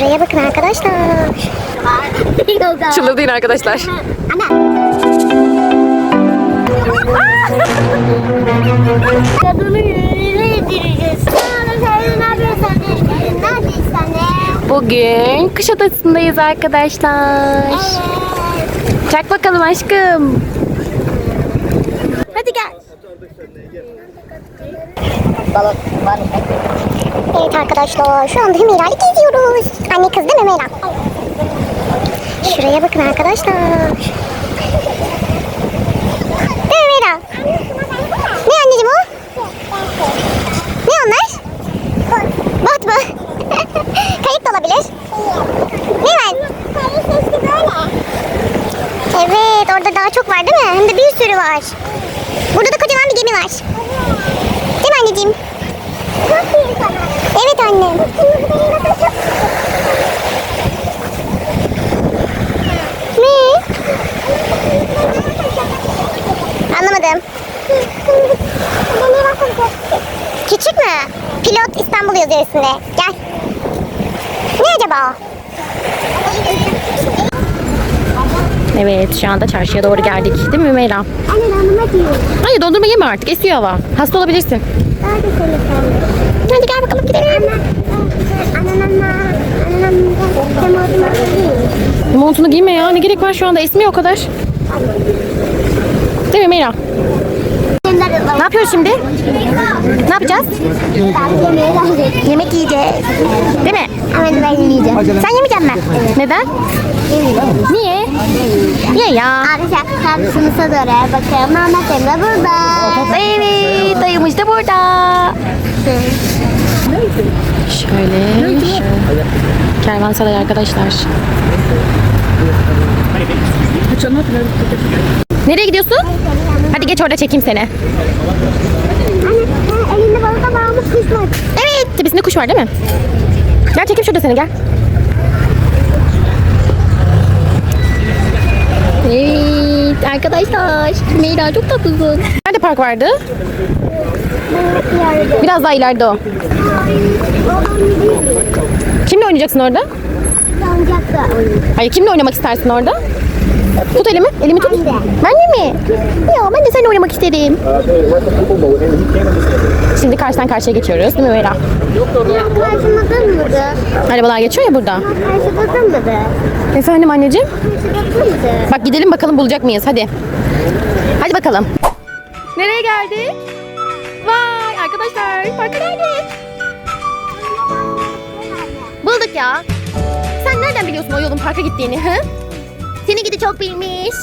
Şuraya bakın arkadaşlar. Çıldırdı yine arkadaşlar. Kadını yüreğine yedireceğiz. Sonra sen ne yapıyorsun? Neredeyiz anne? Bugün Kuşadası'ndayız arkadaşlar. Evet. Çak bakalım aşkım. Hadi gel. Evet arkadaşlar şu anda Hümeyra'yı geziyoruz. Anne kız değil mi Hümeyra? Şuraya bakın arkadaşlar. Değil mi Hümeyra? Ne anneciğim o? Ne onlar? Bot mu? Kayıp da olabilir. Ne var? Evet orada daha çok var değil mi? Hem de bir sürü var. Burada da kocaman bir gemi var. Evet annem. Ne? Anlamadım. Küçük mü? Pilot İstanbul yazıyor üstünde. Gel. Ne acaba? Evet şu anda çarşıya doğru geldik. Değil mi Mümeyra? Anne dondurma diyorum. Hayır dondurma yeme artık. Esiyor hava. Hasta olabilirsin. Nerede senin sen? Hadi gel bakalım gidelim. Montunu giyme ya. Ne gerek var şu anda? Esmiyor o kadar. Değil mi Meyra? Ne yapıyoruz şimdi? Ne yapacağız? Yemek yiyeceğiz. Değil mi? Evet ben yiyeceğim. Sen yemeyeceksin mi? Neden? Niye? Niye ya? Arkadaşlar karşınıza göre bakın Mehmet Emre burada. Evet, dayımız da burada. Şöyle, şöyle. Kervansaray arkadaşlar. Nereye gidiyorsun? Hadi geç orada çekeyim seni. Anne elinde balık bağlamış kuş var. Evet, tepesinde kuş var değil mi? Gel çekeyim şurada seni gel. Evet arkadaşlar. Meyra çok tatlısın. Nerede park vardı? Biraz daha ileride o. Kimle oynayacaksın orada? Hayır kimle oynamak istersin orada? Tut elimi. Elimi tut. Ben de. Ben de mi? Ya ben istedim. Şimdi karşıdan karşıya geçiyoruz değil mi Vera? Karşımadın mıydı? Arabalar geçiyor ya burada. Karşımadın mıydı? Efendim anneciğim? Karşımadın mıydı? Bak gidelim bakalım bulacak mıyız hadi. Hadi bakalım. Nereye geldik? Vay arkadaşlar parka geldik. Bulduk ya. Sen nereden biliyorsun o yolun parka gittiğini? Hı? Seni gidi çok bilmiş.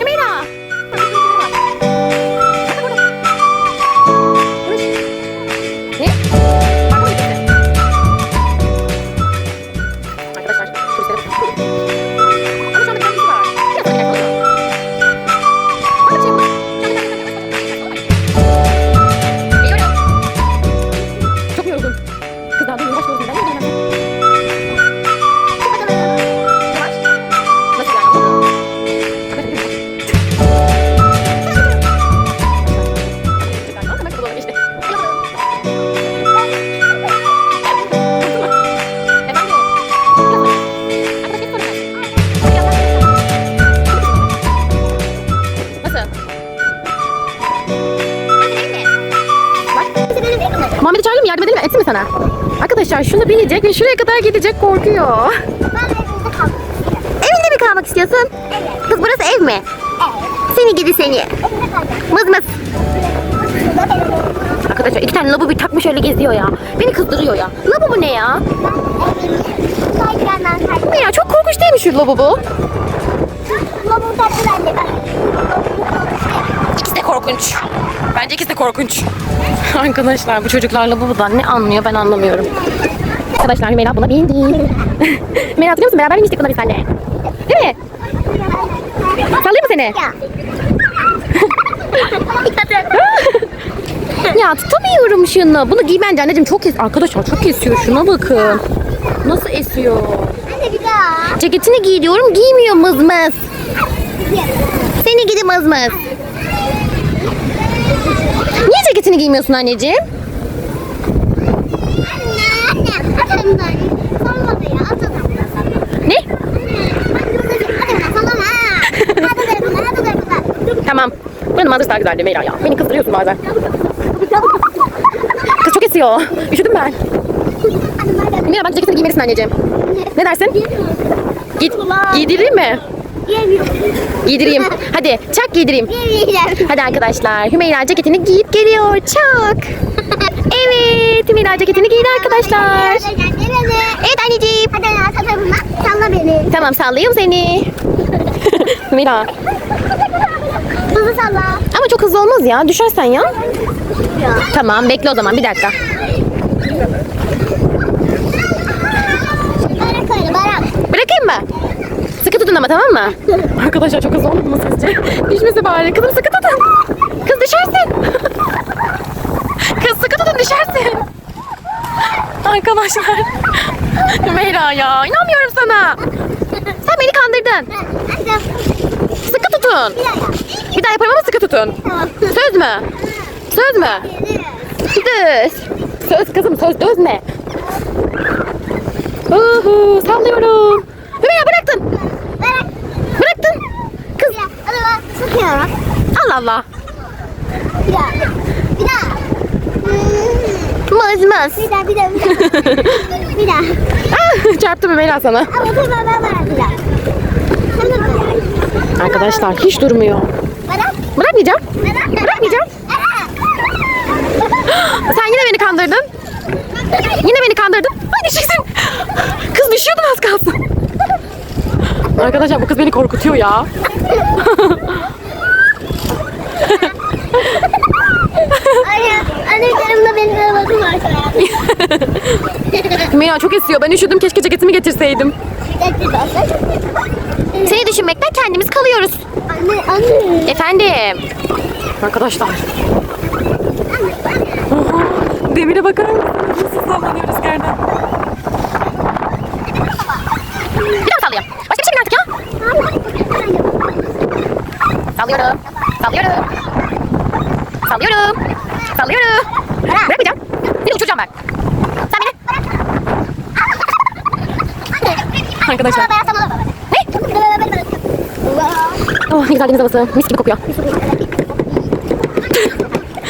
Emela. Mi? Sana? Arkadaşlar şunu binecek ve şuraya kadar gidecek korkuyor. Ben evde kaldım. Evinde mi kalmak istiyorsun? Kız burası ev mi? Seni gidi seni. Kaldım. Mız mız. Arkadaşlar iki tane labubu takmış öyle geziyor ya. Beni kızdırıyor ya. Labubu ne ya? Kaygı. Ne ya çok korkunç değil mi şu labubu? Lavuk tatlı bende. Korkunç. Bence ikisi de korkunç. Arkadaşlar bu çocuklar labubudan ne anlıyor ben anlamıyorum. Arkadaşlar Hümeyra buna bindi. Hümeyra hatırlıyor musun? Beraber binmiştik buna biz seninle. Değil mi? Sallayayım mı seni? Ya. ya tutamıyorum şunu. Bunu giy bence anneciğim çok es Arkadaşlar çok esiyor şuna bakın. Nasıl esiyor? Anne bir daha. Ceketini giy diyorum giymiyor mızmız. Seni gidi mızmız. Niye ceketini giymiyorsun anneciğim? Ne? Tamam. Buranın manzarası daha güzeldi Meyra ya. Beni kızdırıyorsun bazen. Kız çok esiyor. Üşüdüm ben. Meyra bence ceketini giymelisin anneciğim. Ne dersin? Git. Giydiririm mi? Giydireyim. Hadi çak giydireyim. Hadi arkadaşlar Hümeyra ceketini giyip geliyor. Çak. Evet Hümeyra ceketini giydi arkadaşlar. Evet anneciğim. Hadi salla beni. Tamam sallayayım seni. Hümeyra. Hızlı salla. Ama çok hızlı olmaz ya. Düşersen. Ya. Tamam bekle o zaman bir dakika. Barak öyle barak. Bırakayım mı? Tutun ama tamam mı? Arkadaşlar çok hızlı olmadı mı sizce? Düşmesi bari. Kızım sıkı tutun. Kız düşersin. Kız sıkı tutun düşersin. Arkadaşlar. Hümeyra ya inanmıyorum sana. Sen beni kandırdın. Sıkı tutun. Bir daha yaparım ama sıkı tutun. Söz mü? Söz mü? Söz. Söz kızım söz dözme. Uhu, sallıyorum. Hümeyra bıraktın. Barak. Bıraktın. Kız Bir dakika. Hadi bak. Sıkıyorum. Allah Allah. Bir daha. Bir daha. Hmm. Mızmız. Bir daha bir daha bir daha. bir daha. Ah, çarptım Hümeyra sana. Ama ben ben barak bir daha. Arkadaşlar hiç durmuyor. Barak. Bırakmayacağım. Barak. Bırakmayacağım. Sen yine beni kandırdın. Yine beni kandırdın. Ay düşeceksin. Kız düşüyordun az kalsın. Arkadaşlar bu kız beni korkutuyor ya. Anne, anne benim arabam var. Hümeyra çok esiyor. Ben üşüdüm. Keşke ceketimi getirseydim. Seni düşünmekten kendimiz kalıyoruz. Anne, anne. Efendim. Arkadaşlar. Oha, Demire bakar mısınız? Nasıl sallanıyor rüzgardan? Bir daha sallayayım. Başka bir şey mi artık ya? Sallıyorum. Sallıyorum. Sallıyorum. Sallıyorum. Bırakmayacağım. Seni uçuracağım ben. Sen beni. Arkadaşlar. Oh ne güzel deniz havası. Mis gibi kokuyor.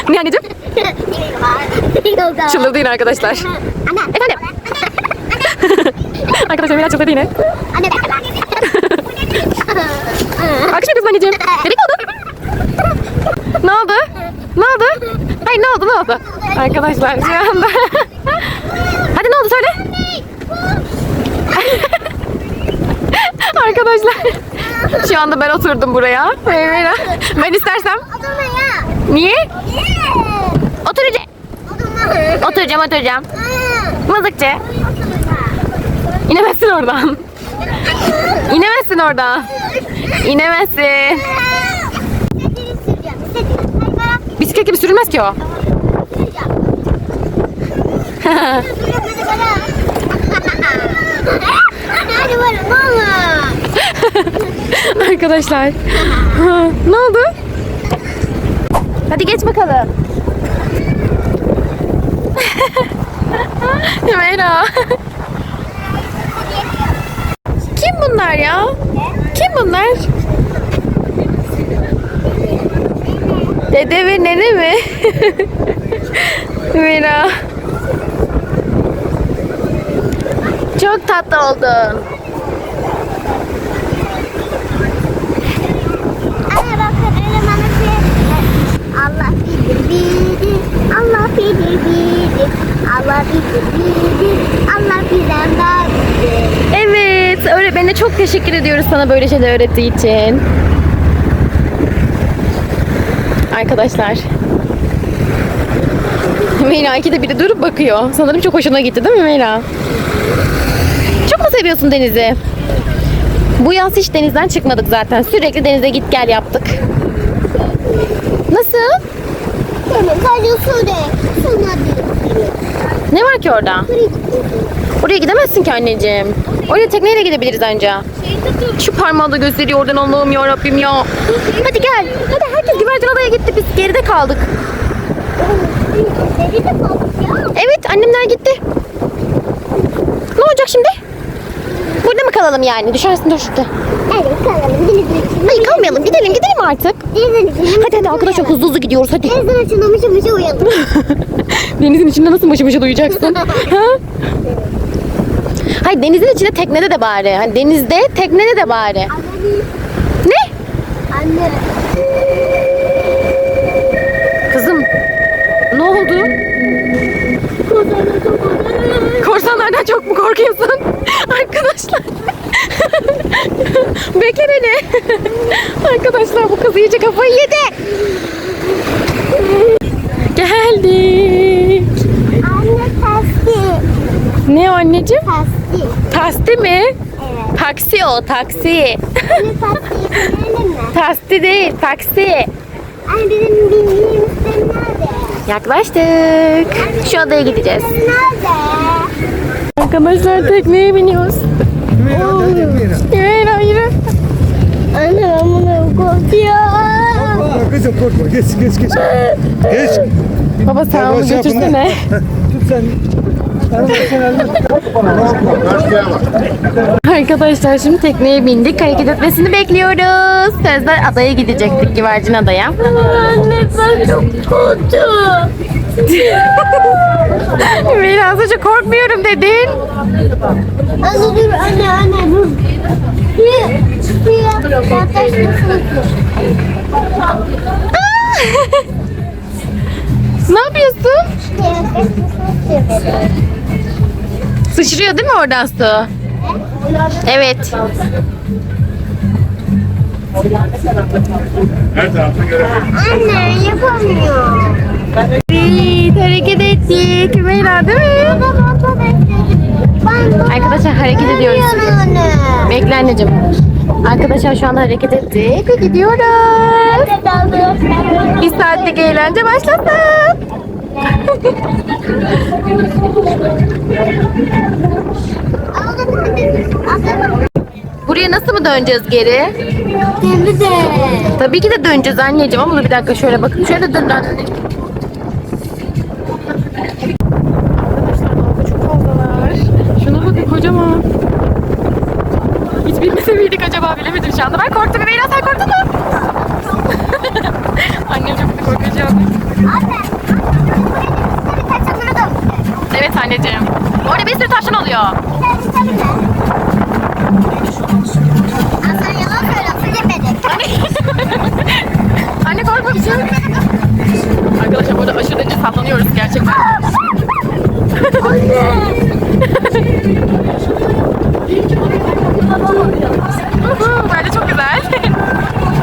ne anneciğim? Çıldırdı yine arkadaşlar. Efendim? arkadaşlar Mira çıldırdı yine. Akış yapıyorsun anneciğim. Bebek ne oldu? Ne oldu? Hayır ne oldu ne oldu? Arkadaşlar şu anda. Hadi ne oldu söyle. Arkadaşlar şu anda ben oturdum buraya. Ben istersem. Niye? Oturacağım. Oturacağım oturacağım. Mızıkçı. İnemezsin oradan. İnemezsin oradan. İnemezsin. Sürülmez ki o. Arkadaşlar. Ne oldu? Hadi geç bakalım. Mera. Kim bunlar ya? Kim bunlar? Dede ve nene mi? Mera. Çok tatlı oldun. Anne öyle bana şey Allah bilir bilir Allah bilir bilir Allah bilir bilir Allah bizden daha bilir Evet, öğretmenine çok teşekkür ediyoruz sana böyle şeyler öğrettiği için. Arkadaşlar. Meyra ikide biri durup bakıyor. Sanırım çok hoşuna gitti değil mi Meyra? Çok mu seviyorsun denizi? Bu yaz hiç denizden çıkmadık zaten. Sürekli denize git gel yaptık. Nasıl? Tamam sadece su de Sonra Ne var ki orada? Oraya gidemezsin ki anneciğim. Oraya tekneyle gidebiliriz anca. Şu parmağı da gösteriyor oradan Allah'ım ya Rabbim ya. Hadi gel. Hadi herkes güvercin adaya gitti. Biz geride kaldık. Evet annemler gitti. Ne olacak şimdi? Burada mı kalalım yani? Düşersin dur şurada. Evet kalalım kalma durmayalım. Gidelim gidelim artık. Denizin içinde Hadi hadi arkadaşlar hızlı hızlı gidiyoruz hadi. Denizin içinde mışı mışı uyandım. Denizin içinde nasıl mışı mışı duyacaksın? ha? Hayır denizin içinde teknede de bari. Hani denizde teknede de bari. Anne. Ne? Anne. Kızım ne oldu? Korsanlardan çok mu korkuyorsun? Arkadaşlar. Bekle beni. Arkadaşlar bu kız iyice kafayı yedi. Geldik. Anne taksi. Ne o anneciğim? Taksi. Taksi mi? Evet. Taksi o taksi. Anne taksiyi binelim mi? Taksi değil taksi. Anne bizim bindiğimiz tren nerede? Yaklaştık. Şu adaya gideceğiz. Tren nerede? Arkadaşlar tekneye biniyoruz. Yürü yürü. Anne ben bunu korkuyorum. Kızım korkma. Geç geç geç. Geç. Baba sen onu Yavaş yapın da. götürsene. Tut sen. Arkadaşlar şimdi tekneye bindik. Hareket etmesini bekliyoruz. Sözler adaya gidecektik. Güvercin adaya. Anne ben çok korktum. Biraz önce korkmuyorum dedin. Anne dur anne anne dur. Ne yapıyorsun? Sıçrıyor değil mi oradan su? Evet. Anne yapamıyor. Evet hareket ettik. Hümeyra değil mi? Baba bekle. Ben Arkadaşlar hareket ediyoruz. Bekle anneciğim. Arkadaşlar şu anda hareket ettik ve gidiyoruz. Bir saatlik eğlence başlasın. Buraya nasıl mı döneceğiz geri? Kendi de. Tabii ki de döneceğiz anneciğim ama dur bir dakika şöyle bakın. Şöyle dön anneciğim. Arkadaşlar dalga çok fazlalar. Şuna bakın kocaman. Bilmese miydik acaba bilemedim şu anda. Ben korktum. Meyra sen korktun mu? Annem çok korkacağım. Anne. Evet anneciğim. Orada bir sürü taşın oluyor. Anne korkma bir şey yok. Arkadaşlar burada aşırı derece sallanıyoruz gerçekten. Uhu, Bence çok güzel.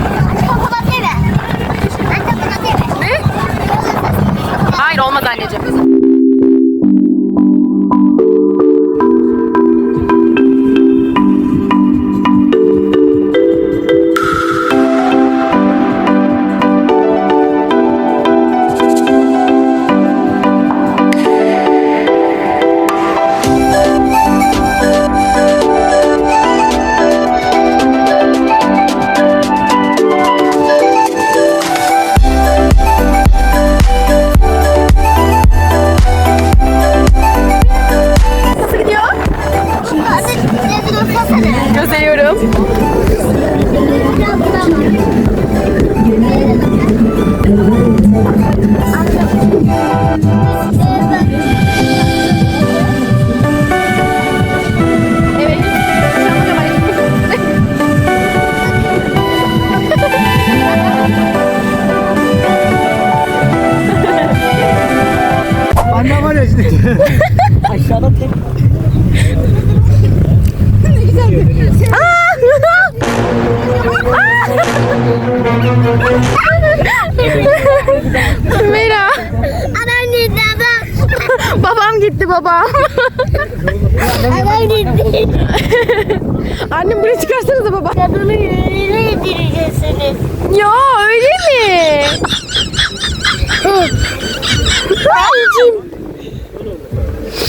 Annem buraya çıkarsanıza baba. Kadını yüreğine yedireceksiniz. Ya öyle mi? Anneciğim.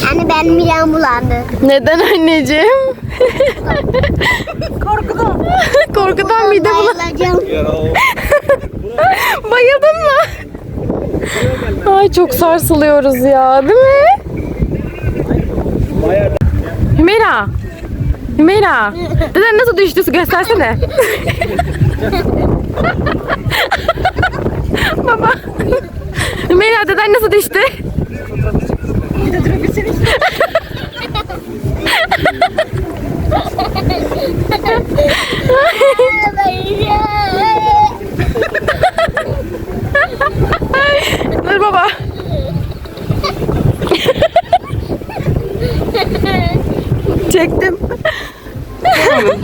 Yani ben midem bulandı. Neden anneciğim? Korkudan. Korkudan mide bulan. Bayılacağım. Bayıldın mı? Ay çok sarsılıyoruz ya değil mi? Hümeyra. Hümeyra. Deden nasıl düştü göstersene. Baba. Hümeyra deden nasıl düştü?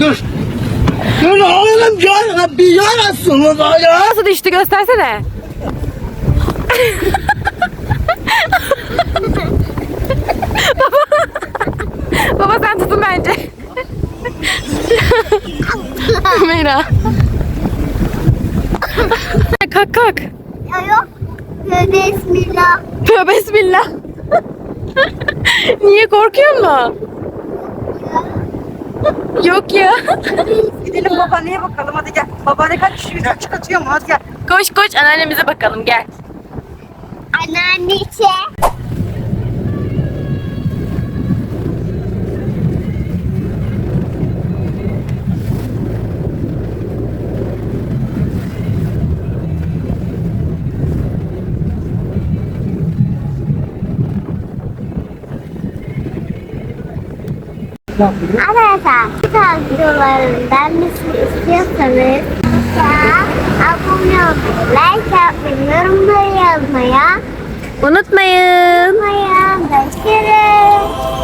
Dur. Dur oğlum ya Rabbi ya Resulallah ya. Nasıl düştü göstersene. Baba. Baba sen tutun bence. Meyra. kalk kalk. Ya yok. Bismillah. Tövbe bismillah. Niye korkuyor mu? Yok ya. Gidelim babaanneye bakalım hadi gel. Babaanne kaç kişi kaç atıyor mu hadi gel. Koş koş anneannemize bakalım gel. Anneannesi. Arkadaşlar bu tarz videolarından bizi istiyorsanız ya abone olmayı, like yapmayı, yorumları yazmaya Unutmayın. unutmayın. Görüşürüz.